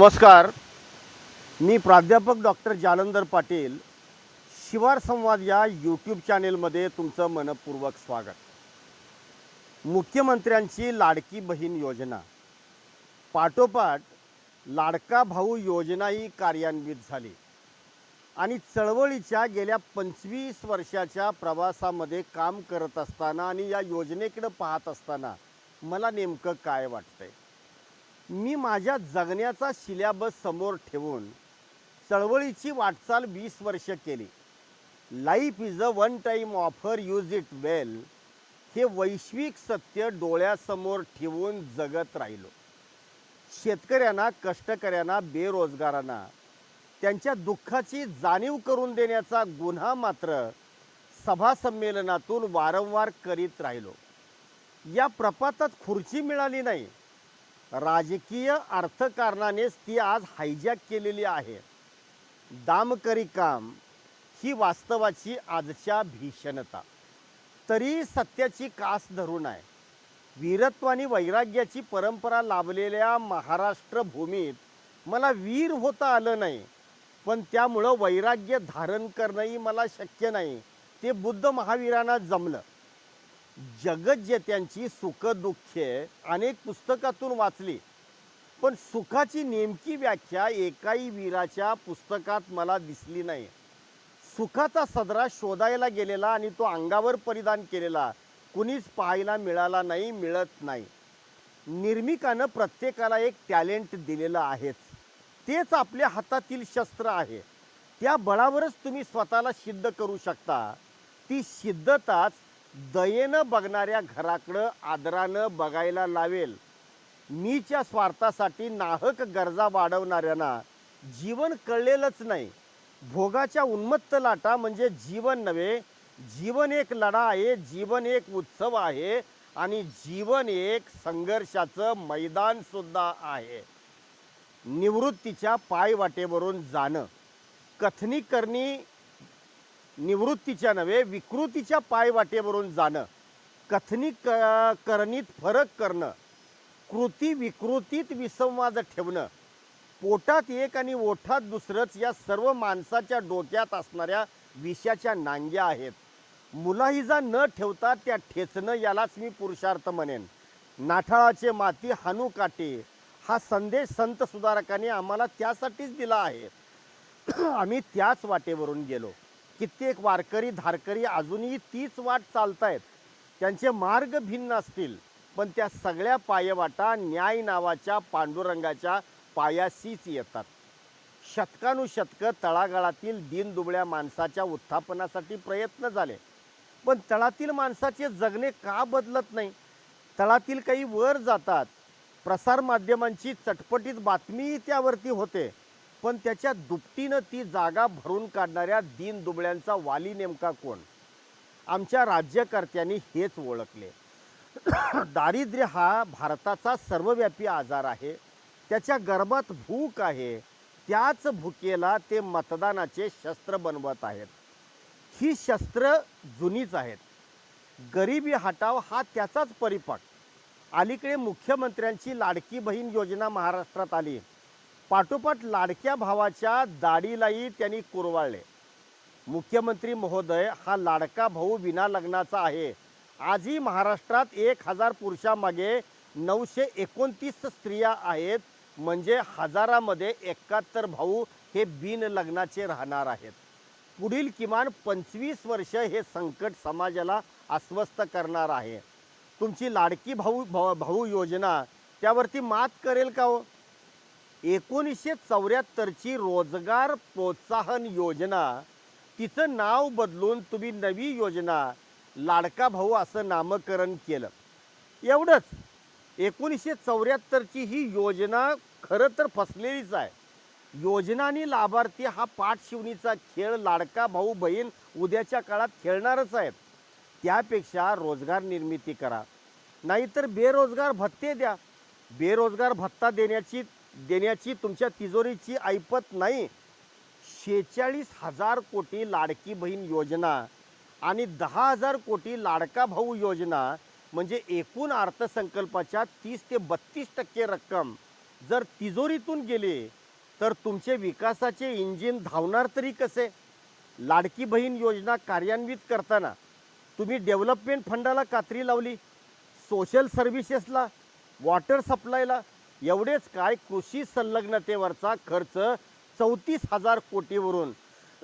नमस्कार. मी प्राध्यापक डॉक्टर जालंदर पाटील. शिवार संवाद या यूट्यूब चॅनेलमध्ये तुमचं मनपूर्वक स्वागत. मुख्यमंत्र्यांची लाडकी बहीण योजना. पाठोपाठ लाडका भाऊ योजनाही कार्यान्वित झाली. आणि चळवळीच्या गेल्या पंचवीस वर्षाच्या प्रवासामध्ये काम करत असताना आणि या योजनेकडे पाहत असताना मला नेमकं काय वाटतंय? मी माझ्या जगण्याचा सिलॅबस समोर ठेवून चळवळीची वाटचाल वीस वर्ष केली. Life is a one time offer use it well हे वैश्विक सत्य डोळ्यासमोर ठेवून जगत राहिलो. शेतकऱ्यांना कष्टकऱ्यांना बेरोजगारांना त्यांच्या दुःखाची जाणीव करून देण्याचा गुन्हा मात्र सभा संमेलनातून वारंवार करीत राहिलो. या प्रपातात खुर्ची मिळाली नाही. राजकीय अर्थकारणानेच ती आज हायजॅक केलेली आहे. दामकरी काम ही वास्तवाची आजच्या भीषणता. तरी सत्याची कास धरून आहे. वीरत्व आणि वैराग्याची परंपरा लाभलेल्या महाराष्ट्र भूमीत मला वीर होता आलं नाही. पण त्यामुळं वैराग्य धारण करणंही मला शक्य नाही. ते बुद्ध महावीरांना जमलं. जगज्जेत्यांची सुखदुःखे अनेक पुस्तकातून वाचली. पण सुखाची नेमकी व्याख्या एकाही वीराच्या पुस्तकात मला दिसली नाही. सुखाचा सदरा शोधायला गेलेला आणि तो अंगावर परिधान केलेला कुणीच पाहायला मिळाला नाही मिळत नाही. निर्मिकानं प्रत्येकाला एक टॅलेंट दिलेलं आहेच. तेच आपल्या हातातील शस्त्र आहे. त्या बळावरच तुम्ही स्वतःला सिद्ध करू शकता. ती सिद्धताच दयेनं बघणाऱ्या घराकडं आदरानं बघायला लावेल. मीच्या स्वार्थासाठी नाहक गरजा वाढवणाऱ्यांना जीवन कळलेलंच नाही. भोगाच्या उन्मत्त लाटा म्हणजे जीवन नव्हे जीवन एक लढा आहे जीवन एक उत्सव आहे आणि जीवन एक संघर्षाचं मैदान सुद्धा आहे. निवृत्तीच्या पायवाटेवरून जाणं. कथनी करणी निवृत्तीच्या नव्हे विकृतीच्या पायवाटेवरून जाणं. कथनी क करणीत फरक करणं. कृती विकृतीत विसंवाद ठेवणं. पोटात एक आणि ओठात दुसरंच या सर्व माणसाच्या डोक्यात असणाऱ्या विषाच्या नांग्या आहेत. मुलाहिजा न ठेवता त्या ठेचणं यालाच मी पुरुषार्थ म्हणेन. नाठाळाचे माती हानू काटे. हा संदेश संत सुधारकाने आम्हाला त्यासाठीच दिला आहे. आम्ही त्याच वाटेवरून गेलो. कित्येक वारकरी धारकरी अजूनही तीच वाट चालतायत. त्यांचे मार्ग भिन्न असतील पण त्या सगळ्या पायवाटा न्याय नावाच्या पांडुरंगाच्या पायाशीच येतात. शतकानुशतकं तळागाळातील दिनदुबळ्या माणसाच्या उत्थापनासाठी प्रयत्न झाले. पण तळातील माणसाचे जगणे का बदलत नाही? तळातील काही वर जातात. प्रसारमाध्यमांची चटपटीत बातमीही त्यावरती होते. पण त्याच्या दुपटीनं ती जागा भरून काढणाऱ्या दीन दुबळ्यांचा वाली नेमका कोण? आमच्या राज्यकर्त्यांनी हेच ओळखले. दारिद्र्य हा भारताचा सर्वव्यापी आजार आहे. त्याच्या गर्भात भूक आहे. त्याच भुकेला ते मतदानाचे शस्त्र बनवत आहेत. ही शस्त्र जुनीच आहेत. गरिबी हटाव हा त्याचाच परिपाक. अलीकडे मुख्यमंत्र्यांची लाडकी बहीण योजना महाराष्ट्रात आली. पाठोपाठ लाडक्या भावाच्या दाढीलाही त्यांनी कुरवाळले. मुख्यमंत्री महोदय हा लाडका भाऊ विना लग्नाचा आहे. आजही महाराष्ट्रात एक हजार पुरुषामागे नऊशे एकोणतीस स्त्रिया आहेत. म्हणजे हजारामध्ये एकाहत्तर भाऊ हे बिन लग्नाचे राहणार आहेत. पुढील किमान पंचवीस वर्ष हे संकट समाजाला अस्वस्थ करणार आहे. तुमची लाडकी भाऊ भाऊ भाऊ योजना त्यावरती मात करेल का हो? एकोणीसशे चौऱ्याहत्तरची रोजगार प्रोत्साहन योजना. तिचं नाव बदलून तुम्ही नवी योजना लाडका भाऊ असं नामकरण केलं. एवढंच. एकोणीसशे चौऱ्याहत्तरची ही योजना खरं तर फसलेलीच आहे. योजना आणि लाभार्थी हा पाठशिवणीचा खेळ लाडका भाऊ बहीण उद्याच्या काळात खेळणारच आहेत. त्यापेक्षा रोजगार निर्मिती करा. नाहीतर बेरोजगार भत्ते द्या. बेरोजगार भत्ता देण्याची देण्याची तुमच्या तिजोरीची ऐपत नाही. शेहेचाळीस हजार कोटी लाडकी बहीण योजना आणि दहा हजार कोटी लाडका भाऊ योजना म्हणजे एकूण अर्थसंकल्पाच्या तीस ते बत्तीस टक्के रक्कम. जर तिजोरीतून गेले तर तुमचे विकासाचे इंजिन धावणार तरी कसे? लाडकी बहीण योजना कार्यान्वित करताना तुम्ही डेव्हलपमेंट फंडाला कात्री लावली सोशल सर्व्हिसेसला वॉटर सप्लायला एवढेच काय कृषी संलग्नतेवरचा खर्च चौतीस हजार कोटीवरून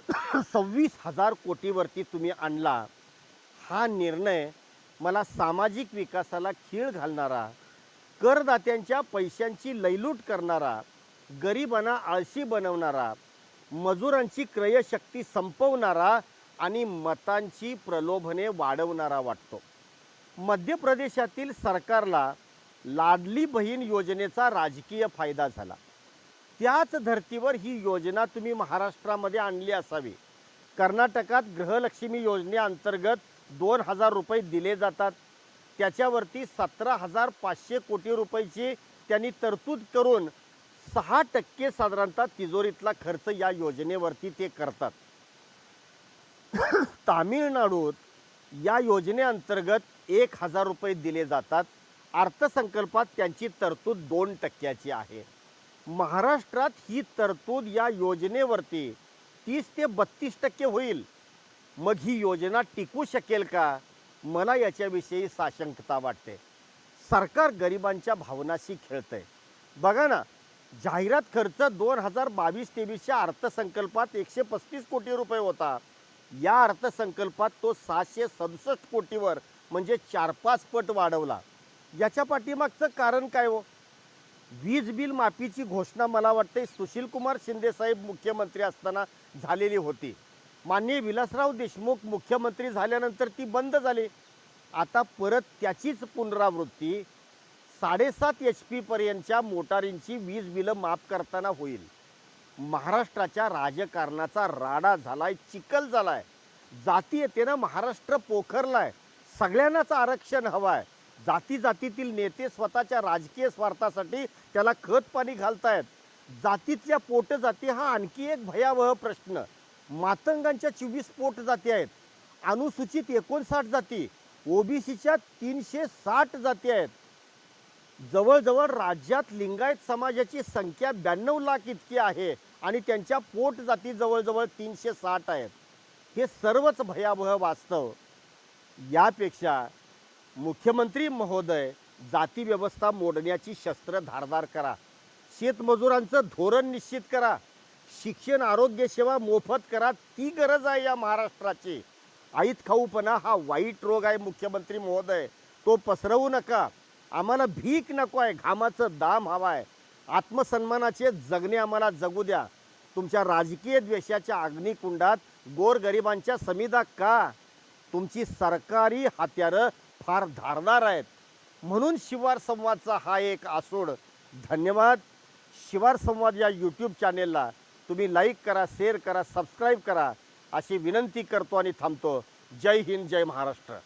सव्वीस हजार कोटीवरती तुम्ही आणला. हा निर्णय मला सामाजिक विकासाला खीळ घालणारा करदात्यांच्या पैशांची लैलूट करणारा गरिबांना आळशी बनवणारा मजुरांची क्रयशक्ती संपवणारा आणि मतांची प्रलोभने वाढवणारा वाटतो. मध्य प्रदेशातील सरकारला लाडली बहीण योजनेचा राजकीय फायदा झाला. त्याच धर्तीवर ही योजना तुम्ही महाराष्ट्रामध्ये आणली असावी. कर्नाटकात गृहलक्ष्मी योजनेअंतर्गत दोन हजार रुपये दिले जातात. त्याच्यावरती सतरा हजार पाचशे कोटी रुपयाची त्यांनी तरतूद करून सहा टक्के साधारणतः तिजोरीतला खर्च या योजनेवरती ते करतात. तामिळनाडूत या योजनेअंतर्गत एक हजार रुपये दिले जातात. अर्थसंकल्पात त्यांची तरतूद दोन टक्क्याची आहे. महाराष्ट्रात ही तरतूद या योजनेवरती तीस ते बत्तीस टक्के होईल. मग ही योजना टिकू शकेल का? मला याच्याविषयी साशंकता वाटते. सरकार गरिबांच्या भावनाशी खेळतंय. बघा ना जाहिरात खर्च दोन हजार बावीस तेवीसच्या अर्थसंकल्पात एकशे पस्तीस कोटी रुपये होता. या अर्थसंकल्पात तो सहाशे सदुसष्ट कोटीवर म्हणजे चार पाच पट वाढवला. याच्या पाठीमागचं कारण काय हो? वीज बिल माफीची घोषणा मला वाटते सुशीलकुमार शिंदेसाहेब मुख्यमंत्री असताना झालेली होती. माननीय विलासराव देशमुख मुख्यमंत्री झाल्यानंतर ती बंद झाली. आता परत त्याचीच पुनरावृत्ती साडेसात एच पीपर्यंतच्या मोटारींची वीज बिलं माफ करताना होईल. महाराष्ट्राच्या राजकारणाचा राडा झालाय चिखल झालाय. जाती येते ना महाराष्ट्र पोखरलाय. सगळ्यांनाच आरक्षण हवं आहे जाती जातीतील नेते स्वतःच्या राजकीय स्वार्थासाठी त्याला खत पाणी घालतायत. जातीतल्या पोट जाती हा आणखी एक भयावह प्रश्न. मातंगांच्या चोवीस पोट जाती आहेत. अनुसूचित एकोणसाठ जाती ओबीसीच्या तीनशे साठ जाती आहेत. जवळजवळ राज्यात लिंगायत समाजाची संख्या ब्याण्णव लाख इतकी आहे आणि त्यांच्या पोट जाती जवळजवळ तीनशे साठ आहेत. हे सर्वच भयावह वास्तव. यापेक्षा मुख्यमंत्री महोदय जाती व्यवस्था मोडण्याची शस्त्र धारदार करा. शेतमजुरांचं धोरण निश्चित करा. शिक्षण आरोग्य सेवा मोफत करा. ती गरज आहे या महाराष्ट्राची. आईत खाऊपणा हा वाईट रोग आहे मुख्यमंत्री महोदय. तो पसरवू नका. आम्हाला भीक नको आहे घामाचं दाम हवा आहे. आत्मसन्मानाचे जगणे आम्हाला जगू द्या. तुमच्या राजकीय द्वेषाच्या अग्निकुंडात गोरगरिबांच्या समिधा का? तुमची सरकारी हत्यारं फार धारदार आहेत. म्हणून शिवार संवादचा हा एक आसूड. धन्यवाद. शिवार संवाद या यूट्यूब चॅनेलला तुम्ही लाईक करा शेअर करा सबस्क्राईब करा अशी विनंती करतो आणि थांबतो. जय हिंद जय महाराष्ट्र.